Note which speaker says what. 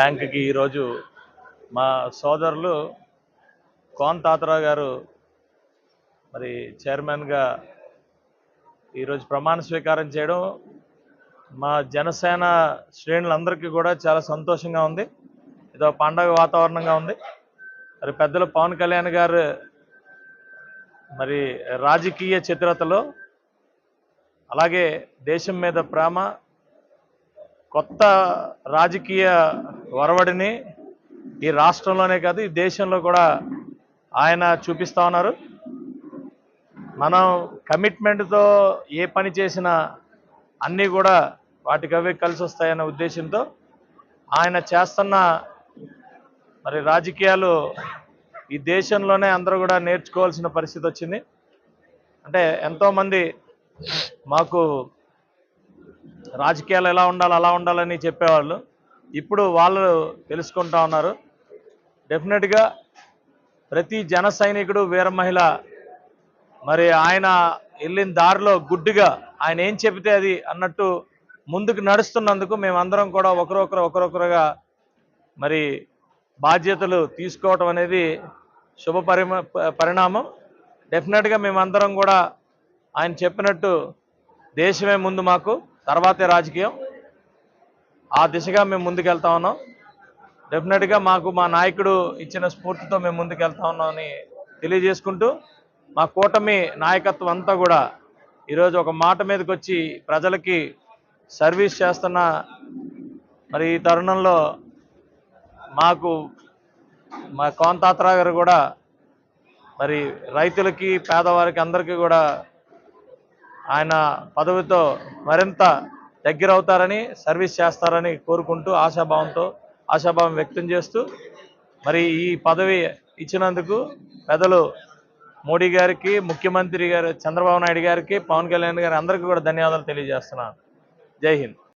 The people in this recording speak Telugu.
Speaker 1: బ్యాంక్కి ఈరోజు మా సోదరులు కోన్ తాతరావు గారు మరి చైర్మన్గా ఈరోజు ప్రమాణ స్వీకారం చేయడం మా జనసేన శ్రేణులందరికీ కూడా చాలా సంతోషంగా ఉంది. ఇదో పండగ వాతావరణంగా ఉంది. మరి పెద్దలు పవన్ కళ్యాణ్ గారు మరి రాజకీయ చిత్రతలో అలాగే దేశం మీద ప్రేమ కొత్త రాజకీయ ఒరవడిని ఈ రాష్ట్రంలోనే కాదు ఈ దేశంలో కూడా ఆయన చూపిస్తా ఉన్నారు. మనం కమిట్మెంట్తో ఏ పని చేసినా అన్నీ కూడా వాటికవే కలిసి వస్తాయనే ఉద్దేశంతో ఆయన చేస్తున్న మరి రాజకీయాలు ఈ దేశంలోనే అందరూ కూడా నేర్చుకోవాల్సిన పరిస్థితి వచ్చింది. అంటే ఎంతోమంది మాకు రాజకీయాలు ఎలా ఉండాలి అలా ఉండాలని చెప్పేవాళ్ళు. ఇప్పుడు వాళ్ళు తెలుసుకుంటా ఉన్నారు. డెఫినెట్గా ప్రతి జన సైనికుడు వీర మహిళ. మరి ఆయన వెళ్ళిన దారిలో గుడ్డుగా ఆయన ఏం చెబితే అది అన్నట్టు ముందుకు నడుస్తున్నందుకు మేమందరం కూడా ఒకరొకరు ఒకరొకరుగా మరి బాధ్యతలు తీసుకోవటం అనేది శుభ పరిమ పరిణామం. డెఫినెట్గా మేమందరం కూడా ఆయన చెప్పినట్టు దేశమే ముందు మాకు. తర్వాతే రాజకీయం. ఆ దిశగా మేము ముందుకెళ్తా ఉన్నాం. డెఫినెట్గా మాకు మా నాయకుడు ఇచ్చిన స్ఫూర్తితో మేము ముందుకెళ్తా ఉన్నామని తెలియజేసుకుంటూ మా కూటమి నాయకత్వం అంతా కూడా ఈరోజు ఒక మాట మీదకి వచ్చి ప్రజలకి సర్వీస్ చేస్తున్న మరి ఈ తరుణంలో మాకు మా కోంతాత్రా గారు కూడా మరి రైతులకి పేదవారికి అందరికీ కూడా ఆయన పదవితో మరింత దగ్గర అవుతారని సర్వీస్ చేస్తారని కోరుకుంటూ ఆశాభావంతో ఆశాభావం వ్యక్తం చేస్తూ మరి ఈ పదవి ఇచ్చినందుకు పెద్దలు మోడీ గారికి ముఖ్యమంత్రి గారు చంద్రబాబు నాయుడు గారికి పవన్ కళ్యాణ్ గారి అందరికీ కూడా ధన్యవాదాలు తెలియజేస్తున్నాను. జై హింద్.